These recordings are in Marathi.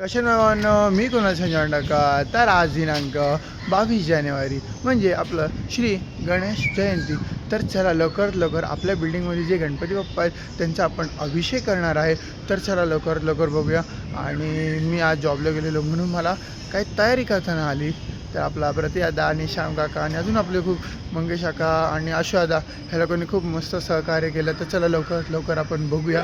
कसे नावानं? मी कुणाच्या जॉंडका तर आज दिनांक बावीस जानेवारी. म्हणजे आपलं श्री गणेश जयंती. तर चला लवकरात लवकर आपल्या बिल्डिंगमध्ये जे गणपती बाप्पा आहेत त्यांचा आपण अभिषेक करणार आहे. तर चला लवकरात लवकर बघूया. आणि मी आज जॉबला गेलेलो म्हणून मला काही तयारी करताना आली. तर आपला प्रतियादा आणि श्याम काका आणि अजून आपले खूप मंगेश काका आणि अश्वादा ह्या लोकांनी खूप मस्त सहकार्य केलं. तर चला लवकरात लवकर आपण बघूया.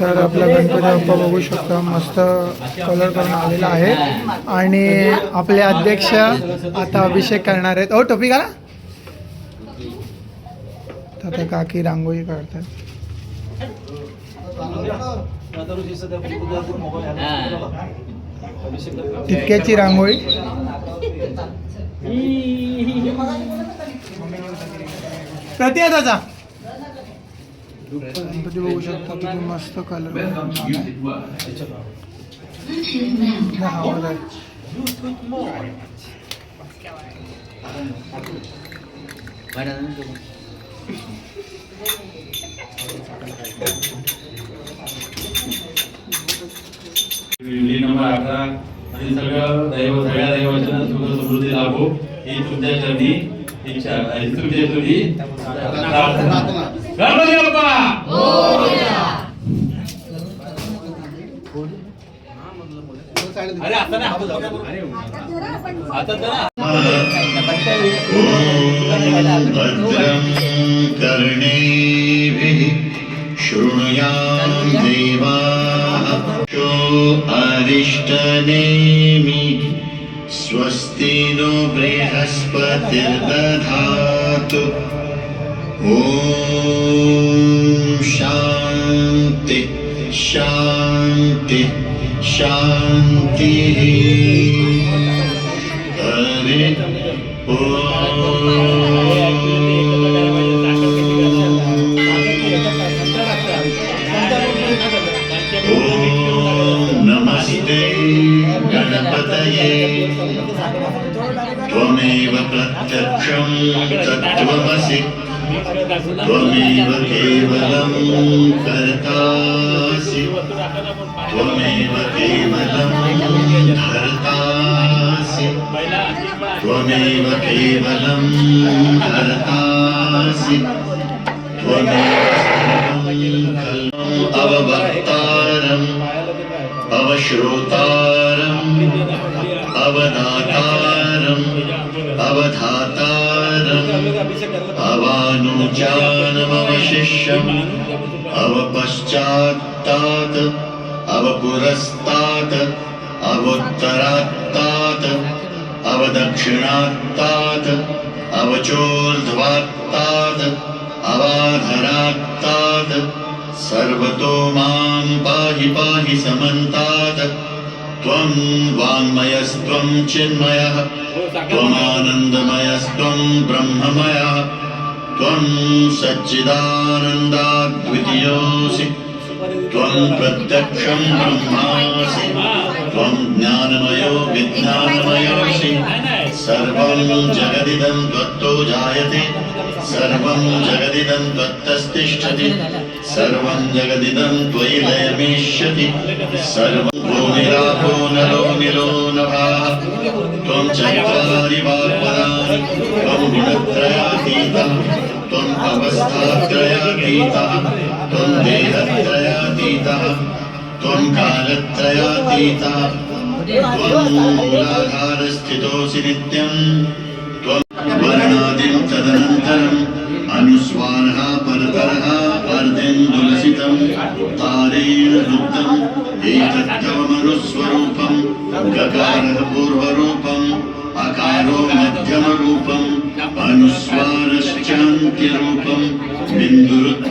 तर आपला गणपती बाप्पा बघू शकता. मस्त कलर करून आलेला आहे. आणि आपले अध्यक्ष आता अभिषेक करणार आहेत. ओ टोपी घाला. आता काकी रांगोळी काढतात. तितक्याची रांगोळी. प्रतियादाचा गणपती बघू शकता किती मस्त कलर. आवाज प्रार्थना आणि सगळं दैव सगळ्या दैवाच्या सुख समृद्धी लाभो. ही तुमच्या चरणी इच्छा आणि तुमच्या चरणी प्रार्थना. गणपती बाप्पा! अरे आता नाही आता जरा भद्रं कर्णेभिः अरिष्टनेमि स्वस्ति नो बृहस्पतिर्दधातु। ॐ शान्ति शान्ति शान्तिः। हरि। ॐ त्वमेव केवलं कर्तासि त्वमेव केवलं धर्तासि त्वमेव केवलं कर्तासि त्वमेव सर्वं खलु अववक्तारम् अवश्रोतारम् अवदातारम् ज्ञानमवशिष्यम् अवपश्चात्तात् अवपुरस्तात् अवोत्तरात्तात् अवदक्षिणात्तात् अवचोर्ध्वात्तात् अवाधरात्तात् सर्वतो मां पाहि पाहि समन्तात्। त्वं वाङ्मयस्त्वं चिन्मयः त्वमानन्दमयस्त्वं ब्रह्ममयः। त्वं सच्चिदानन्दाद्वितीयोऽसि। त्वं प्रत्यक्षं ब्रह्मासि। त्वं ज्ञानमयो विज्ञानमयोऽसि सर्वं जगदिदं त्वत्तो जायते। सर्वं जगदिदं त्वत्तस्तिष्ठति। सर्वं जगदिदं त्वयि लयमेष्यति। सर्वं भूमिरापो नरो निलो नभाः। त्वं चत्वारि वाग्वराणि त्वं गुणत्रयातीतम् त्वम् अवस्थात्रयातीतः त्वं देहत्रयातीतः त्वं कालत्रयातीतः त्वं मूलाधारस्थितोऽसि नित्यम्।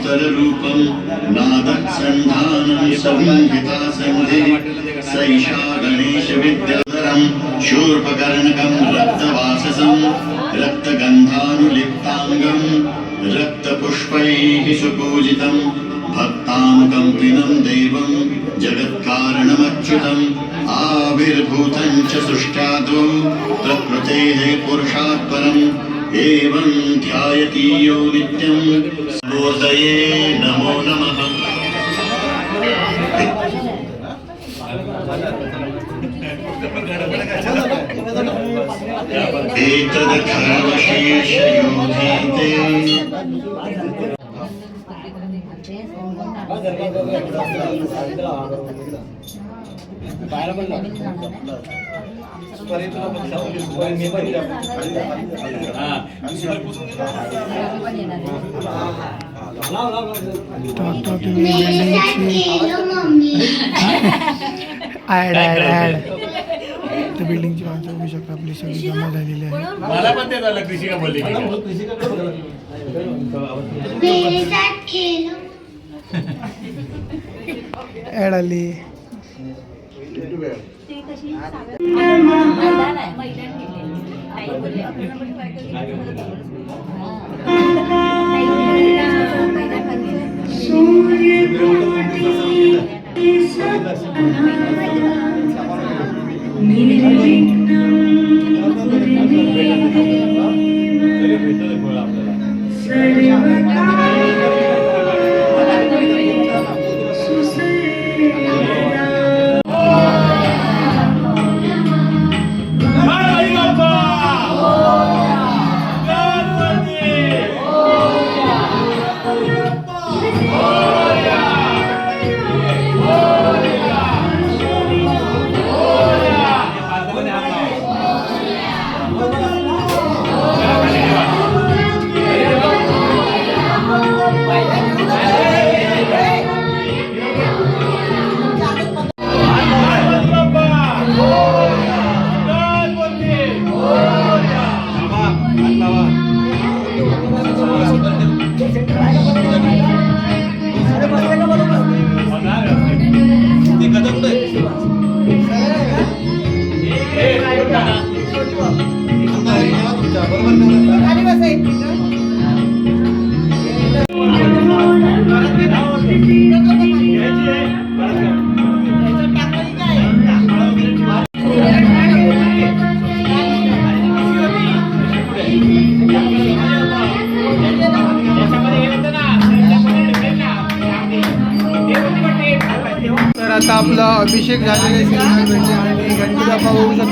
बिन्दुरुत्तररूपम् नादत्सन्धानं संहिता सन्धि सैषा गणेशविद्याधरम् शूर्पकर्णकं रक्तवाससं रक्तगन्धानुलिप्ताङ्गं रक्तपुष्पैः सुपूजितं भक्तानुकम्पिनं देवं जगत्कारणमच्युतम् आविर्भूतं च सृष्ट्यादौ प्रकृतेः पुरुषात् परम् एवं ध्यायति यो नित्यं मूर्तये नमो नमः एतदखरवशीर्षयोधीते आता तुम्ही ॲड ॲड ॲड तर बिल्डिंगची माणसं बघू शकता आपली सगळी जमा झालेली आहे मला पण ते झालं कृषी का बोलली ॲड आली मैदान आहे. मैदान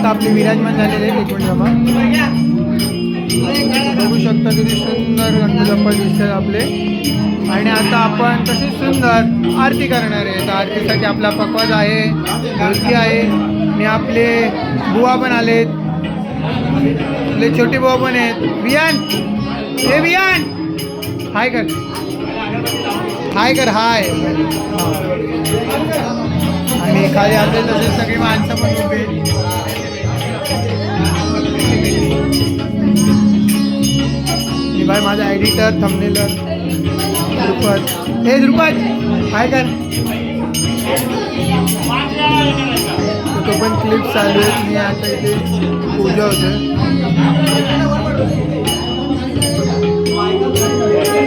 आता आपले विराजमान झालेले आहेत एकूण जमा बघू शकता किती सुंदर गणपती दिसतात आपले. आणि आता आपण तसेच सुंदर आरती करणार आहे. तर आरतीसाठी आपला पकवाज आहे ढोलकी आहे आणि आपले बुवा पण आलेत. आपले छोटे बुवा पण आहेत. बियान हे बियान हाय कर. हाय कर हाय. आणि खाली आपले तसे सगळी माणसं पण उभे माझा एडिटर थंबनेलर ध्रुपद हे ध्रुपद आहे कर तो पण क्लिप चालू आहेत मी आता इथे पूजा होते.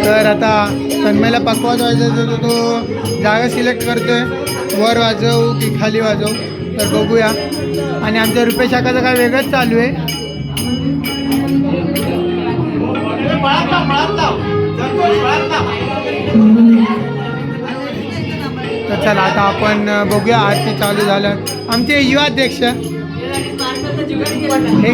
तर आता तन्मयला पकवाज वाजवायचा तर तो जागा सिलेक्ट करतोय. वर वाजवू की खाली वाजवू? तर बघूया. आणि आमच्या रुपये शाखाचं काय वेगळंच चालू आहे. तर चला आता आपण बघूया आरती चालू झालं आमचे युवा अध्यक्ष. हे